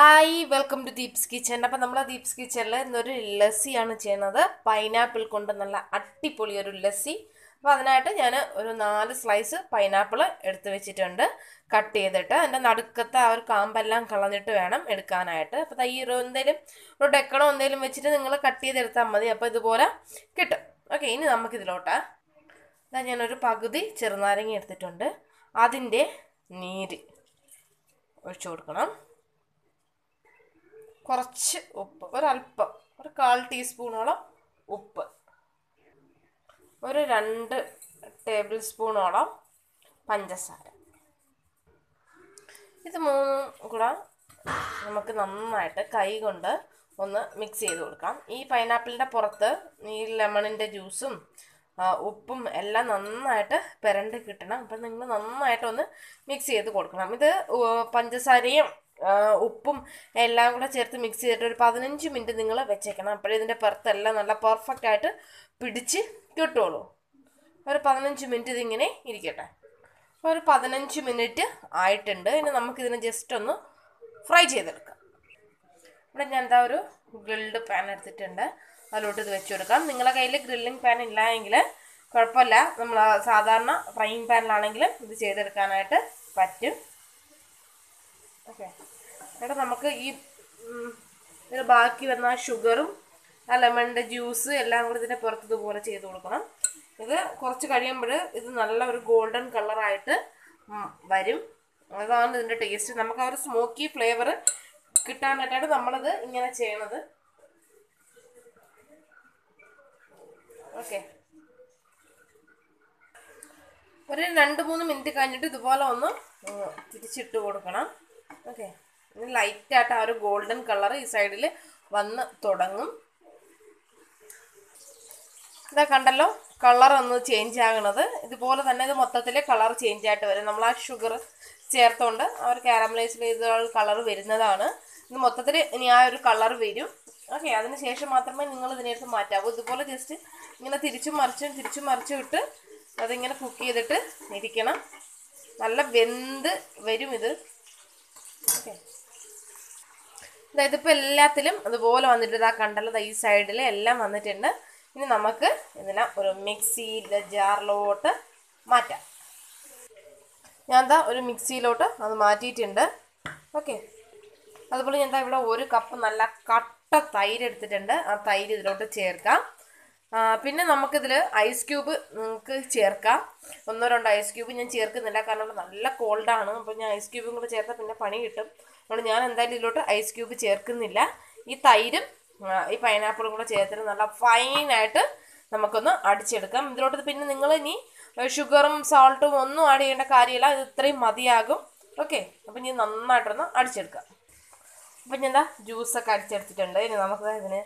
Hi welcome to Deep's kitchen. അപ്പം നമ്മൾ ദീപ്സ് കിച്ചണിൽ ഇന്നൊരു ലസ്സിയാണ് ചെയ്യുന്നത്. പൈനാപ്പിൾ കൊണ്ട് നല്ല അടിപൊളി ഒരു ലസ്സി. അപ്പോൾ അതിനായിട്ട് ഞാൻ ഒരു നാല് സ്ലൈസ് പൈനാപ്പിൾ എടുത്തു വെച്ചിട്ടുണ്ട്. കട്ട് ചെയ്തിട്ട് അതിന്റെ നടുക്കത്തെ ആ ഒരു കാമ്പെല്ലാം കളഞ്ഞിട്ട് വേണം എടുക്കാനായിട്ട്. അപ്പോൾ ഈ ഒരു എന്തെങ്കിലും ഒരു ഡെക്കണോ എന്തെങ്കിലും വെച്ചിട്ട് നിങ്ങൾ കട്ട് ചെയ്തെടുത്താൽ മതി. അപ്പോൾ ഇതുപോലെ കിട്ടും. ഓക്കെ ഇനി നമുക്കിതിലോട്ട്. ഇതാ ഞാനൊരു പകുതി ചെറുനാരങ്ങ എടുത്തിട്ടുണ്ട്. അതിന്റെ നീര് ഒഴിച്ചു കൊടുക്കണം. കുറച്ച് ഉപ്പ് ഒരല്പം ഒരു കാൽ ടീസ്പൂണോളം ഉപ്പ് ഒരു രണ്ട് ടേബിൾ സ്പൂണോളം പഞ്ചസാര. ഇത് മൂന്നും കൂടെ നമുക്ക് നന്നായിട്ട് കൈ കൊണ്ട് ഒന്ന് മിക്സ് ചെയ്ത് കൊടുക്കാം. ഈ പൈനാപ്പിളിന്റെ പുറത്ത് ഈ ലെമണിന്റെ ജ്യൂസും ഉപ്പും എല്ലാം നന്നായിട്ട് പെരണ്ട് കിട്ടണം. അപ്പം നിങ്ങൾ നന്നായിട്ട് ഒന്ന് മിക്സ് ചെയ്ത് കൊടുക്കണം. ഇത് പഞ്ചസാരയും ഉപ്പും എല്ലാം കൂടെ ചേർത്ത് മിക്സ് ചെയ്തിട്ട് ഒരു പതിനഞ്ച് മിനിറ്റ് നിങ്ങൾ വെച്ചേക്കണം. അപ്പോഴേ ഇതിന്റെ പുറത്തെല്ലാം നല്ല പെർഫെക്റ്റ് ആയിട്ട് പിടിച്ച് കിട്ടുള്ളൂ. ഒരു പതിനഞ്ച് മിനിറ്റ് ഇതിങ്ങനെ ഇരിക്കട്ടെ. ഒരു പതിനഞ്ച് മിനിറ്റ് ആയിട്ടുണ്ട്. ഇനി നമുക്കിതിനെ ജസ്റ്റ് ഒന്ന് ഫ്രൈ ചെയ്തെടുക്കാം. ഇവിടെ ഞാൻ എന്താ ഒരു ഗ്രിൽഡ് പാൻ എടുത്തിട്ടുണ്ട്. അതിലോട്ട് ഇത് വെച്ച് കൊടുക്കാം. നിങ്ങളുടെ കയ്യിൽ ഗ്രില്ലിംഗ് പാൻ ഇല്ല എങ്കിൽ കുഴപ്പമില്ല. നമ്മൾ സാധാരണ ഫ്രൈയിങ് പാനിലാണെങ്കിലും ഇത് ചെയ്തെടുക്കാനായിട്ട് പറ്റും. ഓക്കെ എന്നിട്ട് നമുക്ക് ഈ ഇതിൽ ബാക്കി വന്ന ഷുഗറും ആ ലെമണിന്റെ ജ്യൂസ് എല്ലാം കൂടി ഇതിന്റെ പുറത്ത് ഇതുപോലെ ചെയ്ത് കൊടുക്കണം. ഇത് കുറച്ച് കഴിയുമ്പോൾ ഇത് നല്ല ഒരു ഗോൾഡൻ കളറായിട്ട് വരും. അതാണ് ഇതിന്റെ ടേസ്റ്റ് നമുക്ക് ആ ഒരു സ്മോക്കി ഫ്ലേവർ കിട്ടാനായിട്ടാണ് നമ്മളിത് ഇങ്ങനെ ചെയ്യണത്. ഓക്കെ ഒരു രണ്ട് മൂന്ന് മിനിറ്റ് കഴിഞ്ഞിട്ട് ഇതുപോലെ ഒന്ന് തിരിച്ചിട്ട് കൊടുക്കണം. ഓക്കെ. ലൈറ്റ് ലൈറ്റായിട്ട് ആ ഒരു ഗോൾഡൻ കളർ ഈ സൈഡിൽ വന്ന് തുടങ്ങും. ഇതാ കണ്ടല്ലോ കളർ ഒന്ന് ചേഞ്ച് ആകണത്. ഇതുപോലെ തന്നെ ഇത് മൊത്തത്തിൽ കളർ ചേഞ്ച് ആയിട്ട് വരും. നമ്മൾ ആ ഷുഗർ ചേർത്തുകൊണ്ട് ആ ഒരു കാരമലൈസ് ചെയ്ത കളർ വരുന്നതാണ്. ഇത് മൊത്തത്തിൽ ഇനി ആ ഒരു കളർ വരും. ഓക്കെ അതിന് ശേഷം മാത്രമേ നിങ്ങൾ ഇതിനെടുത്ത് മാറ്റാവൂ. ഇതുപോലെ ജസ്റ്റ് ഇങ്ങനെ തിരിച്ചും മറിച്ചും തിരിച്ചും മറിച്ചും ഇട്ട് അതിങ്ങനെ കുക്ക് ചെയ്തിട്ട് ഇരിക്കണം. നല്ല വെന്ത് വരും ഇത്. ഓക്കെ. ഇപ്പോൾ എല്ലാത്തിലും അതുപോലെ വന്നിട്ട് ഇതാ കണ്ടല്ലോ ഈ സൈഡിൽ എല്ലാം വന്നിട്ടുണ്ട്. ഇനി നമുക്ക് ഇതിനെ ഒരു മിക്സിയിലെ ജാറിലോട്ട് മാറ്റാം. ഞാൻ എന്താ ഒരു മിക്സിയിലോട്ട് അത് മാറ്റിയിട്ടുണ്ട്. ഓക്കെ. അതുപോലെ ഞാൻ ഇവിടെ ഒരു കപ്പ് നല്ല കട്ട തൈര് എടുത്തിട്ടുണ്ട്. ആ തൈര് ഇതിലോട്ട് ചേർക്കാം. പിന്നെ നമുക്കിതിൽ ഐസ് ക്യൂബ് നിങ്ങൾക്ക് ചേർക്കാം. ഒന്നോ രണ്ടോ ഐസ് ക്യൂബ് ഞാൻ ചേർക്കുന്നില്ല. കാരണം നല്ല കോൾഡാണ് അപ്പോൾ ഞാൻ ഐസ് ക്യൂബും കൂടെ ചേർത്താൽ പിന്നെ പണി കിട്ടും. അതുകൊണ്ട് ഞാൻ എന്തായാലും ഇതിലോട്ട് ഐസ് ക്യൂബ് ചേർക്കുന്നില്ല. ഈ തൈരും ഈ പൈനാപ്പിളും കൂടെ ചേർത്തിട്ട് നല്ല ഫൈനായിട്ട് നമുക്കൊന്ന് അടിച്ചെടുക്കാം. ഇതിലോട്ട് പിന്നെ നിങ്ങൾ ഇനി ഷുഗറും സാൾട്ടും ഒന്നും ആഡ് ചെയ്യേണ്ട കാര്യമില്ല. ഇത് ഇത്രയും മതിയാകും. ഓക്കെ അപ്പം ഇനി നന്നായിട്ടൊന്ന് അടിച്ചെടുക്കാം. അപ്പം ഞാൻ എന്താ? ജ്യൂസൊക്കെ അടിച്ചെടുത്തിട്ടുണ്ട്. ഇനി നമുക്ക് ഇതിന്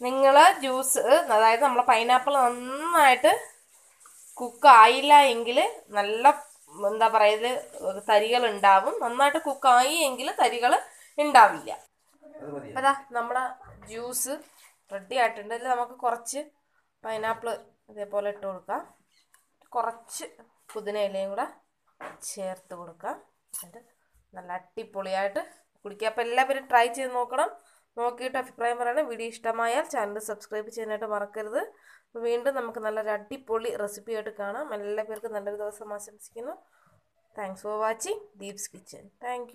നിങ്ങൾ ജ്യൂസ് അതായത് നമ്മൾ പൈനാപ്പിൾ നന്നായിട്ട് കുക്ക് ആയില്ല എങ്കിൽ നല്ല എന്താ പറയുക തരികൾ ഉണ്ടാവും നന്നായിട്ട് കുക്കായി എങ്കിൽ തരികൾ ഉണ്ടാവില്ല അതാ നമ്മുടെ ജ്യൂസ് റെഡി ആയിട്ടുണ്ട്. ഇതിൽ നമുക്ക് കുറച്ച് പൈനാപ്പിൾ ഇതേപോലെ ഇട്ട് കൊടുക്കാം. കുറച്ച് പുതിന ഇലയും കൂടെ ചേർത്ത് കൊടുക്കാം. എന്നിട്ട് നല്ല അടിപൊളിയായിട്ട് കുടിക്കുക അപ്പോൾ എല്ലാവരും ട്രൈ ചെയ്ത് നോക്കണം. നോക്കിയിട്ട് അഭിപ്രായം പറയണം. വീഡിയോ ഇഷ്ടമായാൽ ചാനൽ സബ്സ്ക്രൈബ് ചെയ്യാനായിട്ട് മറക്കരുത്. വീണ്ടും നമുക്ക് നല്ലൊരു അടിപൊളി റെസിപ്പി ആയിട്ട് കാണാം. എല്ലാ പേർക്കും നല്ലൊരു ദിവസം ആശംസിക്കുന്നു. Thanks for watching Deep's kitchen thank